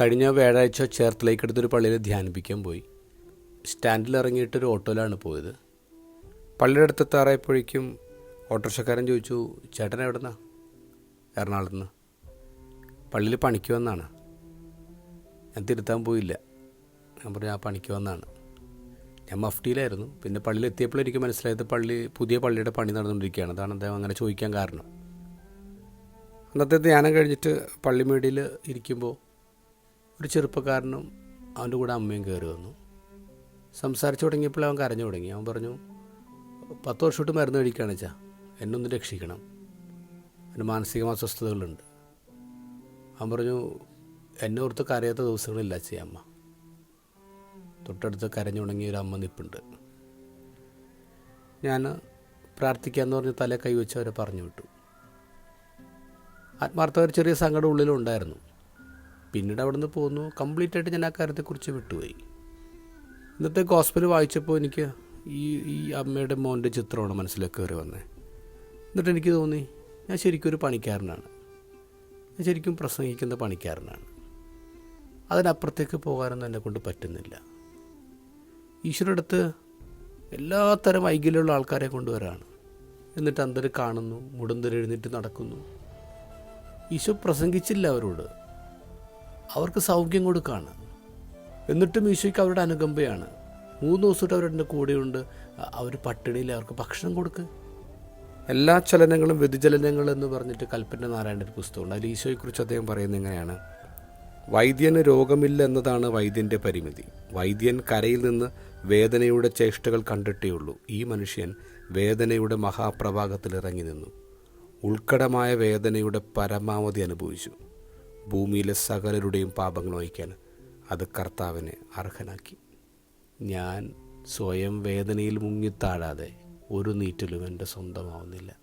കഴിഞ്ഞ വ്യാഴാഴ്ച ചേർത്തലേക്ക് അടുത്തൊരു പള്ളിയിൽ ധ്യാനിപ്പിക്കാൻ പോയി. സ്റ്റാൻഡിൽ ഇറങ്ങിയിട്ട് ഒരു ഓട്ടോയിലാണ് പോയത്. പള്ളിയുടെ അടുത്ത് എത്താറായപ്പോഴേക്കും ഓട്ടോറിക്ഷക്കാരൻ ചോദിച്ചു ചേട്ടൻ എവിടുന്നാ? എറണാകുളത്ത് നിന്ന് പള്ളിയിൽ പണിക്ക് വന്നാണ്. ഞാൻ തിരുത്താൻ പോയില്ല. ഞാൻ പറഞ്ഞു ആ പണിക്ക് വന്നാണ്. ഞാൻ മഫ്റ്റിയിലായിരുന്നു പിന്നെ പള്ളിയിൽ എത്തിയപ്പോൾ എനിക്ക് മനസ്സിലായത് പള്ളി പുതിയ പള്ളിയുടെ പണി നടന്നുകൊണ്ടിരിക്കുകയാണ്. അതാണ് അദ്ദേഹം അങ്ങനെ ചോദിക്കാൻ കാരണം. അന്നത്തെ ധ്യാനം കഴിഞ്ഞിട്ട് പള്ളിമേടിയിൽ ഇരിക്കുമ്പോൾ ഒരു ചെറുപ്പക്കാരനും അവന്റെ കൂടെ അമ്മയും കയറി വന്നു. സംസാരിച്ചു തുടങ്ങിയപ്പോൾ അവൻ കരഞ്ഞു തുടങ്ങി. അവൻ പറഞ്ഞു പത്ത് വർഷമായിട്ട് മരുന്ന് കഴിക്കുകയാണ് വെച്ചാൽ എന്നൊന്ന് രക്ഷിക്കണം. എന്റെ മാനസിക അസ്വസ്ഥതകളുണ്ട്. അവൻ പറഞ്ഞു എന്നെ ഓർത്ത് കരയാത്ത ദിവസങ്ങളില്ല ചെയ്യാമ്മ തൊട്ടടുത്ത് കരഞ്ഞു തുടങ്ങിയ ഒരു അമ്മ നിപ്പുണ്ട്. ഞാൻ പ്രാർത്ഥിക്കാമെന്ന് പറഞ്ഞ് തല കൈവച്ച് അവരെ പറഞ്ഞു വിട്ടു. ആത്മാർത്ഥ ഒരു ചെറിയ സങ്കടം ഉള്ളിലുണ്ടായിരുന്നു പിന്നീട് അവിടെ നിന്ന് പോന്നു. കംപ്ലീറ്റ് ആയിട്ട് ഞാൻ ആ കാര്യത്തെക്കുറിച്ച് വിട്ടുപോയി. ഇന്നത്തെ ഗോസ്പൽ വായിച്ചപ്പോൾ എനിക്ക് ഈ ഈ അമ്മയുടെ മോന്റെ ചിത്രമാണ് മനസ്സിലേക്ക് കയറി വന്നത് എന്നിട്ട് എനിക്ക് തോന്നി ഞാൻ ശരിക്കും ഒരു പണിക്കാരനാണ്. ഞാൻ ശരിക്കും പ്രസംഗിക്കുന്ന പണിക്കാരനാണ്. അതിനപ്പുറത്തേക്ക് പോകാനൊന്നും എന്നെ കൊണ്ട് പറ്റുന്നില്ല. ഈശ്വരടുത്ത് എല്ലാ തരം വൈകല്യമുള്ള ആൾക്കാരെ കൊണ്ടുവരാണ്. എന്നിട്ട് അന്തര് കാണുന്നു മുടന്തരെഴുന്നേറ്റ് നടക്കുന്നു. ഈശോ പ്രസംഗിച്ചില്ല അവരോട്. അവർക്ക് സൗഖ്യം കൊടുക്കുകയാണ് എന്നിട്ടും ഈശോയ്ക്ക് അവരുടെ അനുകമ്പയാണ്. മൂന്ന് ദിവസമായിട്ട് അവരുടെ കൂടെയുണ്ട്. അവർ പട്ടിണിയിൽ അവർക്ക് ഭക്ഷണം കൊടുക്ക്. എല്ലാ ചലനങ്ങളും വ്യതിചലനങ്ങൾ എന്ന് പറഞ്ഞിട്ട് കൽപ്പന നാരായണന്റെ ഒരു പുസ്തകമുണ്ട്. അതിൽ ഈശോയെക്കുറിച്ച് അദ്ദേഹം പറയുന്നത് എങ്ങനെയാണ് വൈദ്യന് രോഗമില്ല എന്നതാണ് വൈദ്യന്റെ പരിമിതി. വൈദ്യൻ കരയിൽ നിന്ന് വേദനയുടെ ചേഷ്ടകൾ കണ്ടിട്ടേയുള്ളൂ. ഈ മനുഷ്യൻ വേദനയുടെ മഹാപ്രഭാഗത്തിൽ ഇറങ്ങി നിന്നു. ഉൾക്കടമായ വേദനയുടെ പരമാവധി അനുഭവിച്ചു. ഭൂമിയിലെ സകലരുടെയും പാപങ്ങൾ വഹിക്കാൻ അത് കർത്താവിനെ അർഹനാക്കി. ഞാൻ സ്വയം വേദനയിൽ മുങ്ങിത്താഴാതെ ഒരു നീറ്റലും എന്റെ സ്വന്തമാവുന്നില്ല.